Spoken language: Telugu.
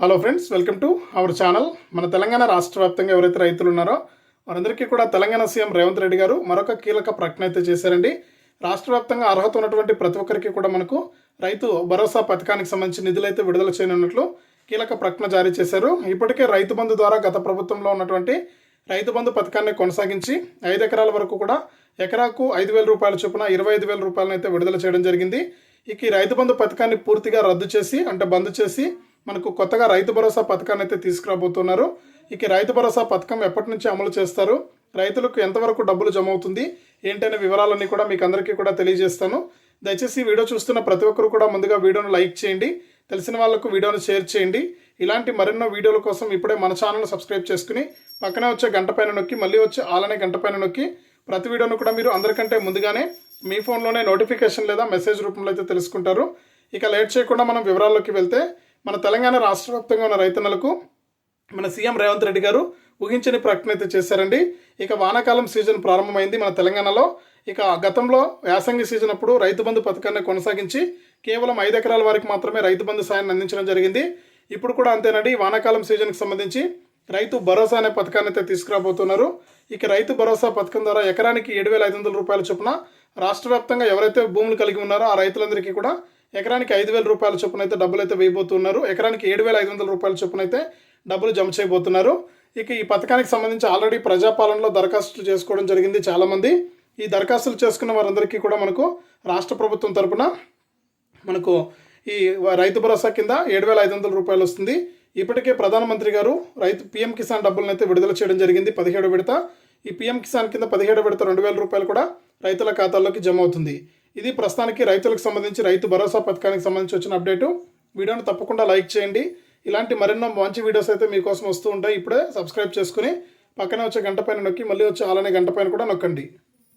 Hello friends welcome to our channel మన తెలంగాణ రాష్ట్ర వ్యాప్తంగా ఎవరైతే రైతులు ఉన్నారో వారందరికీ కూడా తెలంగాణ సీఎం రేవంత్ రెడ్డి గారు మరొక కీలక ప్రకటన అయితే చేశారండి. రాష్ట్ర వ్యాప్తంగా అర్హత ఉన్నటువంటి ప్రతి ఒక్కరికి కూడా మనకు రైతు భరోసా పథకానికి సంబంధించి నిధులు అయితే విడుదల చేయనున్నట్లు కీలక ప్రకటన జారీ చేశారు. ఇప్పటికే రైతు బంధు ద్వారా గత ప్రభుత్వంలో ఉన్నటువంటి రైతు బంధు పథకాన్ని కొనసాగించి ఐదు ఎకరాల వరకు కూడా ఎకరాకు ఐదు వేల రూపాయల చొప్పున ఇరవై ఐదు వేల రూపాయలను అయితే విడుదల చేయడం జరిగింది. ఇక ఈ రైతు బంధు పథకాన్ని పూర్తిగా రద్దు చేసి అంటే బంద్ చేసి మనకు కొత్తగా రైతు భరోసా పథకాన్ని అయితే తీసుకురాబోతున్నారు. ఇక రైతు భరోసా పథకం ఎప్పటి నుంచి అమలు చేస్తారు? రైతులకు ఎంతవరకు డబ్బులు జమ అవుతుంది? ఏంటనే వివరాలన్నీ కూడా మీకు అందరికీ కూడా తెలియజేస్తాను. దయచేసి వీడియో చూస్తున్న ప్రతి ఒక్కరు కూడా ముందుగా వీడియోను లైక్ చేయండి. తెలిసిన వాళ్ళకు వీడియోను షేర్ చేయండి. ఇలాంటి మరెన్నో వీడియోల కోసం ఇప్పుడే మన ఛానల్ సబ్స్క్రైబ్ చేసుకుని పక్కనే వచ్చే గంట పైన నొక్కి మళ్ళీ వచ్చే ఆలనే గంట పైన నొక్కి ప్రతి వీడియోను కూడా మీరు అందరికంటే ముందుగానే మీ ఫోన్లోనే నోటిఫికేషన్ లేదా మెసేజ్ రూపంలో అయితే తెలుసుకుంటారు. ఇక లేట్ చేయకుండా మనం వివరాల్లోకి వెళ్తే మన తెలంగాణ రాష్ట్ర వ్యాప్తంగా ఉన్న రైతన్నలకు మన సీఎం రేవంత్ రెడ్డి గారు ఊహించని ప్రకటన అయితే చేశారండి. ఇక వానాకాలం సీజన్ ప్రారంభమైంది మన తెలంగాణలో. ఇక గతంలో యాసంగి సీజన్ అప్పుడు రైతు బంధు పథకాన్ని కొనసాగించి కేవలం ఐదు ఎకరాల వారికి మాత్రమే రైతు బంధు సాయాన్ని అందించడం జరిగింది. ఇప్పుడు కూడా అంతేనండి. వానాకాలం సీజన్కి సంబంధించి రైతు భరోసా అనే పథకాన్ని అయితే తీసుకురాబోతున్నారు. ఇక రైతు భరోసా పథకం ద్వారా ఎకరానికి ఏడు వేల ఐదు వందల రూపాయల చొప్పున రాష్ట్ర వ్యాప్తంగా ఎవరైతే భూములు కలిగి ఉన్నారో ఆ రైతులందరికీ కూడా ఎకరానికి ఐదు వేల రూపాయల చొప్పున అయితే డబ్బులు అయితే వేయబోతున్నారు. ఎకరానికి ఏడు వేల ఐదు వందల రూపాయల చొప్పున అయితే డబ్బులు జమ చేయబోతున్నారు. ఇక ఈ పథకానికి సంబంధించి ఆల్రెడీ ప్రజాపాలనలో దరఖాస్తులు చేసుకోవడం జరిగింది చాలామంది. ఈ దరఖాస్తులు చేసుకున్న వారందరికీ కూడా మనకు రాష్ట్ర ప్రభుత్వం తరపున మనకు ఈ రైతు భరోసా కింద ఏడు వేల ఐదు వందల రూపాయలు వస్తుంది. ఇప్పటికే ప్రధానమంత్రి గారు రైతు పీఎం కిసాన్ డబ్బులను అయితే విడుదల చేయడం జరిగింది పదిహేడు విడత. ఈ పీఎం కిసాన్ కింద పదిహేడు విడత రెండు వేల రూపాయలు కూడా రైతుల ఖాతాల్లోకి జమ అవుతుంది. ఇది ప్రస్తుతానికి రైతులకు సంబంధించి రైతు భరోసా పథకానికి సంబంధించి వచ్చిన అప్డేటు. వీడియోను తప్పకుండా లైక్ చేయండి. ఇలాంటి మరెన్నో మంచి వీడియోస్ అయితే మీకోసం వస్తూ ఉంటాయి. ఇప్పుడే సబ్స్క్రైబ్ చేసుకుని పక్కనే వచ్చే గంట పైన నొక్కి మళ్ళీ వచ్చే అలానే గంట పైన కూడా నొక్కండి.